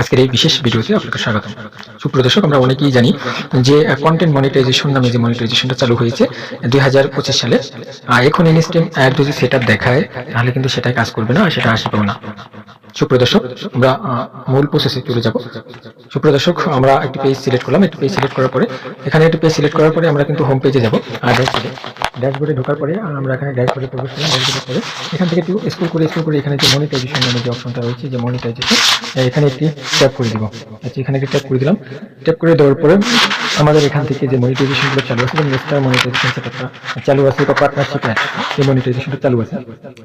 আজকের এই বিশেষ ভিডিওতে আপনাকে স্বাগত সুপ্রদর্শক আমরা অনেকেই জানি যে কন্টেন্ট মনিটাইজেশন নামে যে মনিটাইজেশনটা চালু হয়েছে, দুই হাজার পঁচিশ সালে। এখন ইনস্টেম অ্যাড যদি সেট দেখায়, তাহলে কিন্তু সেটাই কাজ করবে না সেটা আসবেও না। সুপ্রদর্শক আমরা মূল প্রসেসে চলে যাব। সুপ্রদর্শক আমরা একটি পেজ সিলেক্ট করলাম। একটি পেজ সিলেক্ট করার পরে, এখানে একটি পেজ সিলেক্ট করার পরে আমরা কিন্তু হোম পেজে যাব, আর ড্যাশবোর্ডে ড্যাশবোর্ডে ঢোকার পরে, আমরা এখানে ড্যাশবোর্ডে প্রবেশ করলাম। ড্যাশবোর্ডের পরে, এখান থেকে একটু স্ক্রল করে স্ক্রল করে এখানে যে মনিটাইজেশন নামে যে অপশনটা রয়েছে, যে মনিটাইজেশন এখানে একটি ট্যাপ করে দিব। আচ্ছা এখানে একটি ট্যাপ করে দিলাম। ট্যাপ করে দেওয়ার পরে, আমাদের এখান থেকে যে মনিটাইজেশনগুলো চালু আছে, যেমন স্টার মনিটাইজেশন সেটা চালু আছে বা পার্টনারশিপ অ্যাড এই মনিটাইজেশনটা চালু আছে।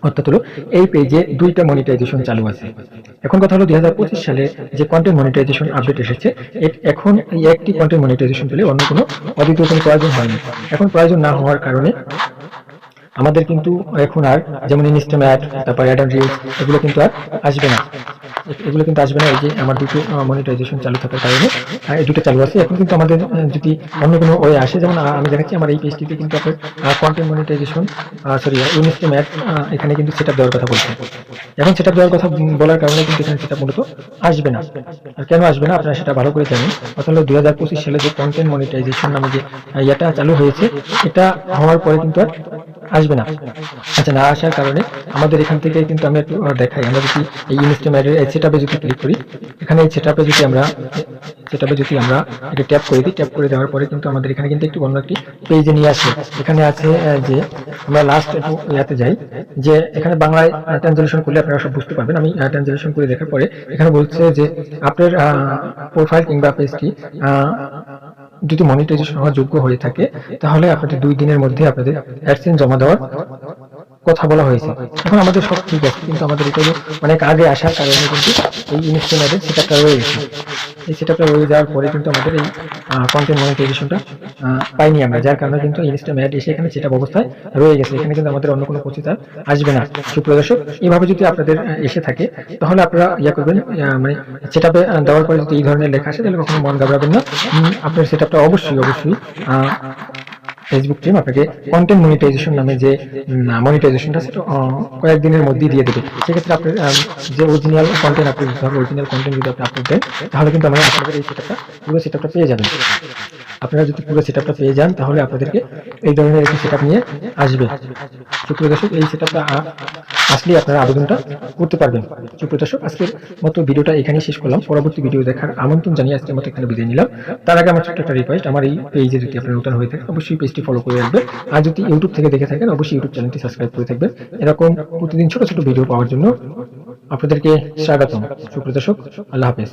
অর্থাৎ হলো এই পেজে দুইটা মনিটাইজেশন চালু আছে। এখন কথা হলো দুই হাজার পঁচিশ সালে যে কন্টেন্ট মনিটাইজেশন আপডেট এসেছে এখন একটি কন্টেন্ট মনিটাইজেশন পেলে অন্য কোনো অধিগ্রহণ প্রয়োজন হয়নি। এখন প্রয়োজন না হওয়ার কারণে আমাদের কিন্তু এখন আর যেমন ইনস্টাম অ্যাড তারপর অ্যাড রিলস এগুলো কিন্তু আর আসবে না। এগুলো কিন্তু আসবে না, এই যে আমার দুটো মনিটাইজেশন চালু থাকার কারণে। এই দুটো চালু আছে। এখন কিন্তু আমাদের যদি অন্য কোনো ওয়ে আসে, যেমন আমি দেখাচ্ছি আমার এই পেজটিতে কিন্তু আপনার কন্টেন্ট মনিটাইজেশন সরি ইনস্টাম এখানে কিন্তু সেটা দেওয়ার কথা বলছে। এখন সেটা দেওয়ার কথা বলার কারণে কিন্তু এখানে সেটা মূলত আসবে না। আর কেন আসবে না? আপনারা সেটা ভালো করে জানেন। অর্থাৎ দুই হাজার পঁচিশ সালে যে কন্টেন্ট মনিটাইজেশন নামে যে ইয়েটা চালু হয়েছে, এটা হওয়ার পরে কিন্তু আর আসবে না। আচ্ছা না আসার কারণে আমাদের এখান থেকে কিন্তু আমি একটু দেখাই। আমরা যদি এই ইনস্টামেটের এই সেটআপে যদি ক্লিক করি, এখানে এই সেটআপে যদি আমরা সেটআপে যদি আমরা এটা ট্যাপ করে দিই ট্যাপ করে দেওয়ার পরে কিন্তু আমাদের এখানে কিন্তু একটু অন্য একটি পেজে নিয়ে আসে। এখানে আছে যে আমরা লাস্ট একটু ইয়াতে যাই, যে এখানে বাংলায় ট্রান্সলেশন করলে আপনারা সব বুঝতে পারবেন। আমি ট্রান্সলেশন করে দেখার পরে এখানে বলছে যে, আপনার প্রোফাইল কিংবা পেজটি যদি মনিটাইজেশন হওয়ার যোগ্য হয়ে থাকে, তাহলে আপনাদের দুই দিনের মধ্যে আপনাদের অ্যাডসেন্স জমা দেওয়ার কথা বলা হয়েছে। এখন আমাদের সব ঠিক আছে, কিন্তু আমাদের যে অনেক আগে আসার কারণে কিন্তু এই ইনস্ট্রুমেন্টের সেটআপটা রয়ে গেছে। এই সেটআপটা রয়ে যাওয়ার পরে কিন্তু আমাদের এই কন্টেন্ট মনিটাইজেশনটা পাইনি আমরা, যার কারণে কিন্তু ইনস্টাম অ্যাড এসে এখানে সেটা অবস্থায় রয়ে গেছে। এখানে কিন্তু আমাদের অন্য কোনো প্রতিকার আসবে না। সুপ্রদর্শক এইভাবে যদি আপনাদের এসে থাকে, তাহলে আপনারা ইয়া করবেন মানে সেটাপে দেওয়ার পরে যদি এই ধরনের লেখা আসে, তাহলে কখনো মন ঘাবড়াবেন না। আপনার সেটআপটা অবশ্যই অবশ্যই ফেসবুক টিম আপনাকে কন্টেন্ট মনিটাইজেশন নামে যে মনিটাইজেশনটা সেটা কয়েকদিনের মধ্যেই দিয়ে দেবে। সেক্ষেত্রে আপনি যে অরিজিনাল কন্টেন্ট আপনি অরিজিনাল কন্টেন্ট যদি আপনি আপলোড দেন, তাহলে কিন্তু আমরা আপনাদের এই সেটআপটা পুরো সেটআপটা পেয়ে যাবেন। আপনারা যদি পুরো সেটআপটা পেয়ে যান, তাহলে আপনাদেরকে এই ধরনের একটি সেটআপ নিয়ে আসবে। সুপ্রিয় দর্শক, এই সেটআপটা আসলে আপনারা আবেদনটা করতে পারবেন। সুপ্রিয় দর্শক, আজকের মতো ভিডিওটা এখানেই শেষ করলাম। পরবর্তী ভিডিও দেখার আমন্ত্রণ জানিয়ে আজকের মতো এখানে বিদায় নিলাম। তার আগে আমার ছোট্ট একটা রিকোয়েস্ট আমার এই পেজে যদি আপনার নতুন হয়ে থাকে অবশ্যই পেজটি ফলো করে রাখবেন। আর যদি ইউটিউব থেকে দেখে থাকেন, অবশ্যই ইউটিউব চ্যানেলটি সাবস্ক্রাইব করে থাকবেন। এরকম প্রতিদিন ছোট ছোট ভিডিও পাওয়ার জন্য আপনাদেরকে স্বাগতম। সুপ্রিয় দর্শক, আল্লাহ হাফেজ।